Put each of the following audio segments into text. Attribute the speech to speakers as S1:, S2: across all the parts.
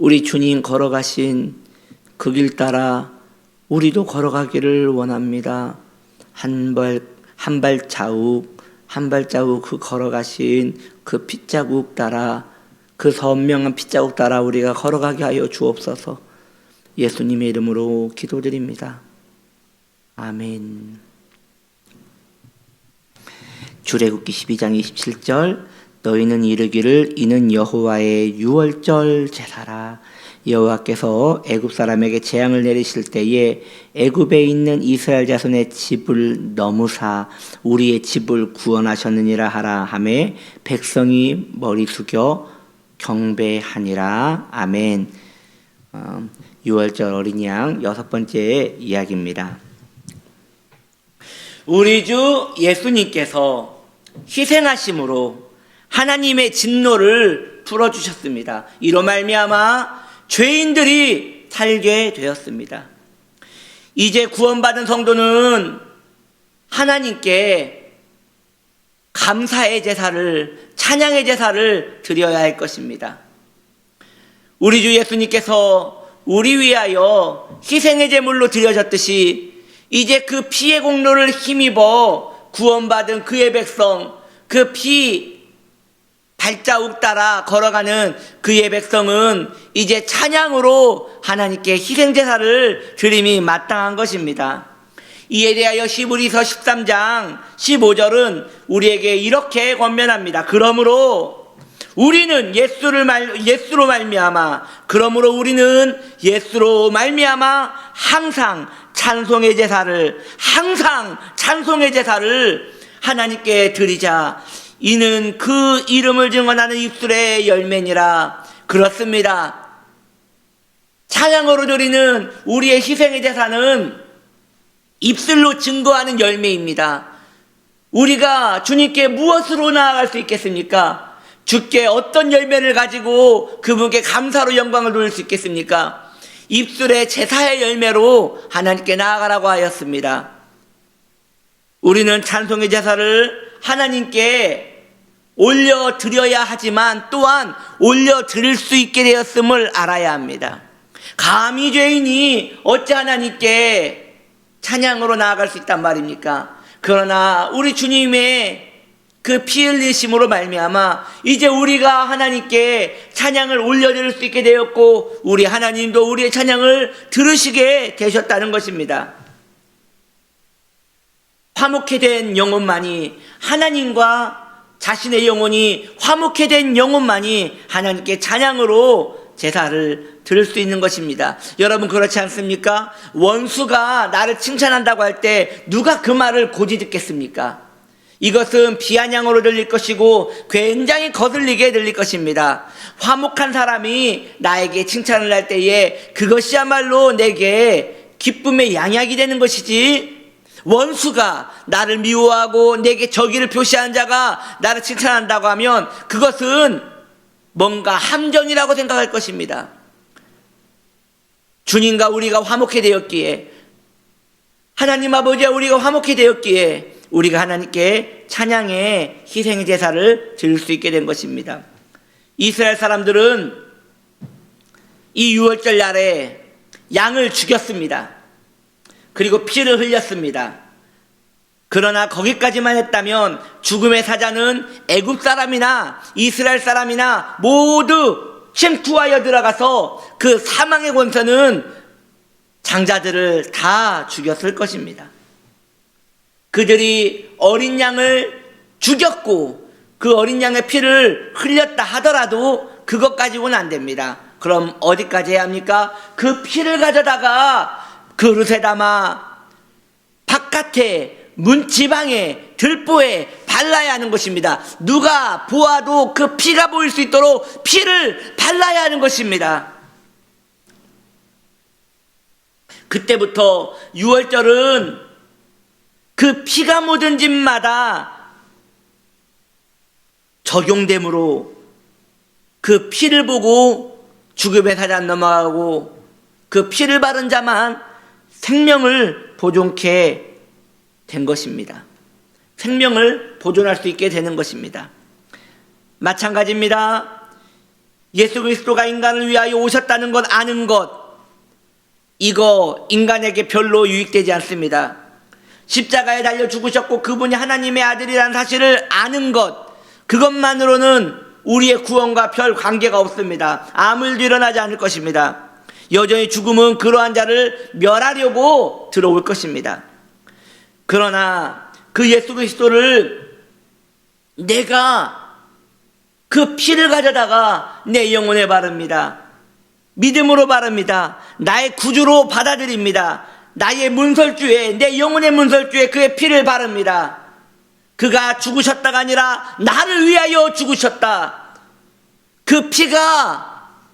S1: 우리 주님 걸어가신 그 길 따라 우리도 걸어가기를 원합니다. 한 발, 한 발자국, 한 발자국 그 걸어가신 그 핏자국 따라 그 선명한 핏자국 따라 우리가 걸어가게 하여 주옵소서 예수님의 이름으로 기도드립니다. 아멘. 주례굽기 12장 27절 너희는 이르기를 이는 여호와의 유월절 제사라 여호와께서 애굽 사람에게 재앙을 내리실 때에 애굽에 있는 이스라엘 자손의 집을 넘으사 우리의 집을 구원하셨느니라 하라 하매 백성이 머리 숙여 경배하니라 아멘. 어, 6월절 어린 양 여섯 번째 이야기입니다. 우리 주 예수님께서 희생하심으로 하나님의 진노를 풀어주셨습니다. 이로 말미암아 죄인들이 살게 되었습니다. 이제 구원받은 성도는 하나님께 감사의 제사를 찬양의 제사를 드려야 할 것입니다. 우리 주 예수님께서 우리 위하여 희생의 제물로 드려졌듯이 이제 그 피의 공로를 힘입어 구원받은 그의 백성 그 피 발자국 따라 걸어가는 그의 백성은 이제 찬양으로 하나님께 희생 제사를 드림이 마땅한 것입니다. 이에 대하여 시브리서 13장 15절은 우리에게 이렇게 권면합니다. 그러므로 우리는 예수를 말 예수로 말미암아 그러므로 우리는 예수로 말미암아 항상 찬송의 제사를 항상 찬송의 제사를 하나님께 드리자 이는 그 이름을 증언하는 입술의 열매니라 그렇습니다. 찬양으로 드리는 우리의 희생의 제사는 입술로 증거하는 열매입니다. 우리가 주님께 무엇으로 나아갈 수 있겠습니까? 주께 어떤 열매를 가지고 그분께 감사로 영광을 돌릴 수 있겠습니까? 입술의 제사의 열매로 하나님께 나아가라고 하였습니다. 우리는 찬송의 제사를 하나님께 올려 드려야 하지만 또한 올려 드릴 수 있게 되었음을 알아야 합니다. 감히 죄인이 어찌 하나님께 찬양으로 나아갈 수 있단 말입니까? 그러나 우리 주님의 그 피 흘리심으로 말미암아 이제 우리가 하나님께 찬양을 올려드릴 수 있게 되었고 우리 하나님도 우리의 찬양을 들으시게 되셨다는 것입니다. 화목해 된 영혼만이 하나님과 자신의 영혼이 화목해 된 영혼만이 하나님께 찬양으로 제사를 드릴 수 있는 것입니다. 여러분 그렇지 않습니까? 원수가 나를 칭찬한다고 할 때 누가 그 말을 고지 듣겠습니까? 이것은 비아냥으로 들릴 것이고 굉장히 거슬리게 들릴 것입니다. 화목한 사람이 나에게 칭찬을 할 때에 그것이야말로 내게 기쁨의 양약이 되는 것이지 원수가 나를 미워하고 내게 적의를 표시한 자가 나를 칭찬한다고 하면 그것은 뭔가 함정이라고 생각할 것입니다. 주님과 우리가 화목해 되었기에 하나님 아버지와 우리가 화목해 되었기에 우리가 하나님께 찬양의 희생의 제사를 드릴 수 있게 된 것입니다. 이스라엘 사람들은 이 6월절 날에 양을 죽였습니다. 그리고 피를 흘렸습니다. 그러나 거기까지만 했다면 죽음의 사자는 애굽 사람이나 이스라엘 사람이나 모두 침투하여 들어가서 그 사망의 권세는 장자들을 다 죽였을 것입니다. 그들이 어린 양을 죽였고 그 어린 양의 피를 흘렸다 하더라도 그것 가지고는 안 됩니다. 그럼 어디까지 해야 합니까? 그 피를 가져다가 그릇에 담아 바깥에 문지방에 들보에 발라야 하는 것입니다. 누가 보아도 그 피가 보일 수 있도록 피를 발라야 하는 것입니다. 그때부터 6월절은 그 피가 묻은 집마다 적용됨으로 그 피를 보고 죽음의 사자 넘어가고 그 피를 바른 자만 생명을 보존케 된 것입니다. 생명을 보존할 수 있게 되는 것입니다. 마찬가지입니다. 예수 그리스도가 인간을 위하여 오셨다는 것 아는 것 이거 인간에게 별로 유익되지 않습니다. 십자가에 달려 죽으셨고 그분이 하나님의 아들이라는 사실을 아는 것 그것만으로는 우리의 구원과 별 관계가 없습니다. 아무 일도 일어나지 않을 것입니다. 여전히 죽음은 그러한 자를 멸하려고 들어올 것입니다. 그러나 그 예수 그리스도를 내가 그 피를 가져다가 내 영혼에 바릅니다. 믿음으로 바릅니다. 나의 구주로 받아들입니다. 나의 문설주에, 내 영혼의 문설주에 그의 피를 바릅니다. 그가 죽으셨다가 아니라 나를 위하여 죽으셨다. 그 피가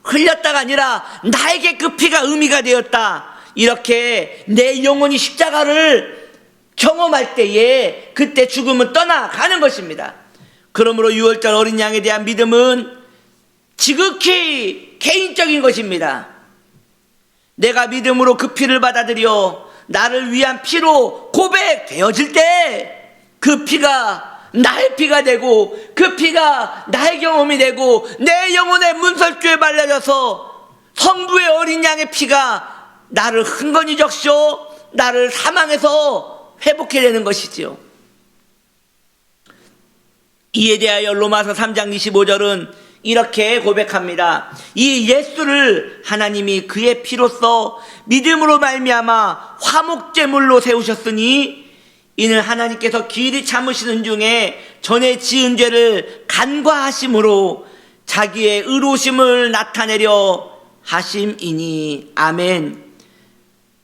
S1: 흘렸다가 아니라 나에게 그 피가 의미가 되었다. 이렇게 내 영혼이 십자가를 경험할 때에 그때 죽음은 떠나가는 것입니다. 그러므로 6월절 어린 양에 대한 믿음은 지극히 개인적인 것입니다. 내가 믿음으로 그 피를 받아들여 나를 위한 피로 고백되어질 때 그 피가 나의 피가 되고 그 피가 나의 경험이 되고 내 영혼의 문설주에 발라져서 성부의 어린 양의 피가 나를 흥건히 적셔 나를 사망해서 회복해 내는 것이지요. 이에 대하여 로마서 3장 25절은 이렇게 고백합니다. 이 예수를 하나님이 그의 피로써 믿음으로 말미암아 화목제물로 세우셨으니 이는 하나님께서 길이 참으시는 중에 전에 지은 죄를 간과하심으로 자기의 의로심을 나타내려 하심이니 아멘.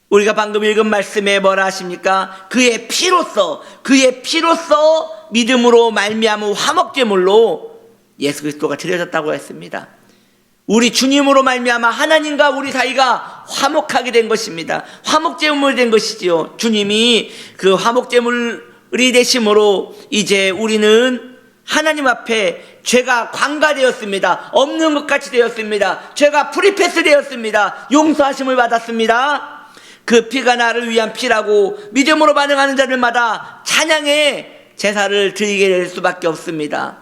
S1: 우리가 방금 읽은 말씀에 뭐라 하십니까? 그의 피로써 그의 피로써 믿음으로 말미암은 화목제물로 예수 그리스도가 드려졌다고 했습니다. 우리 주님으로 말미암아 하나님과 우리 사이가 화목하게 된 것입니다. 화목제물이 된 것이지요. 주님이 그 화목제물이 되심으로 이제 우리는 하나님 앞에 죄가 관가되었습니다. 없는 것 같이 되었습니다. 죄가 프리패스 되었습니다. 용서하심을 받았습니다. 그 피가 나를 위한 피라고 믿음으로 반응하는 자들마다 찬양의 제사를 드리게 될 수밖에 없습니다.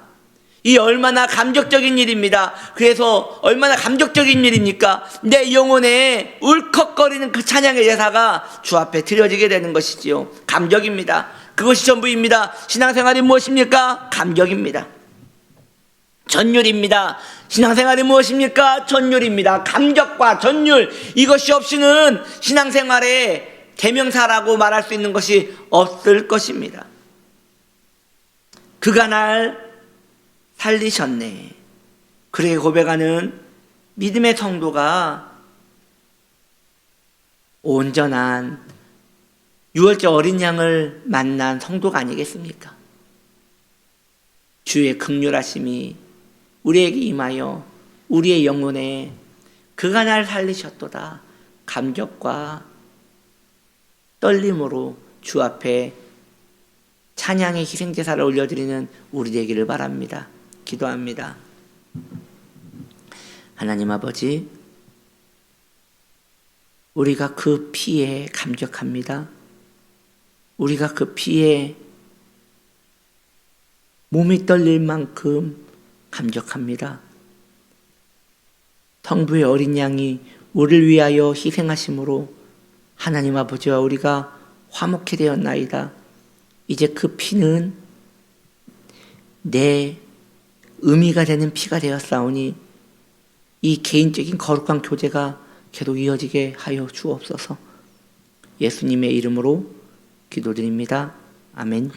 S1: 이 얼마나 감격적인 일입니다. 그래서 얼마나 감격적인 일입니까? 내 영혼에 울컥거리는 그 찬양의 제사가 주 앞에 드려지게 되는 것이지요. 감격입니다. 그것이 전부입니다. 신앙생활이 무엇입니까? 감격입니다. 전율입니다. 신앙생활이 무엇입니까? 전율입니다. 감격과 전율 이것이 없이는 신앙생활의 대명사라고 말할 수 있는 것이 없을 것입니다. 그가 날 살리셨네. 그렇게 고백하는 믿음의 성도가 온전한 유월절 어린 양을 만난 성도가 아니겠습니까? 주의 극률하심이 우리에게 임하여 우리의 영혼에 그가 날 살리셨도다 감격과 떨림으로 주 앞에 찬양의 희생제사를 올려드리는 우리 되기를 바랍니다. 기도합니다. 하나님 아버지, 우리가 그 피에 감격합니다. 우리가 그 피에 몸이 떨릴 만큼 감격합니다. 성부의 어린 양이 우리를 위하여 희생하심으로 하나님 아버지와 우리가 화목해 되었나이다. 이제 그 피는 내 의미가 되는 피가 되었사오니 이 개인적인 거룩한 교제가 계속 이어지게 하여 주옵소서. 예수님의 이름으로 기도드립니다. 아멘.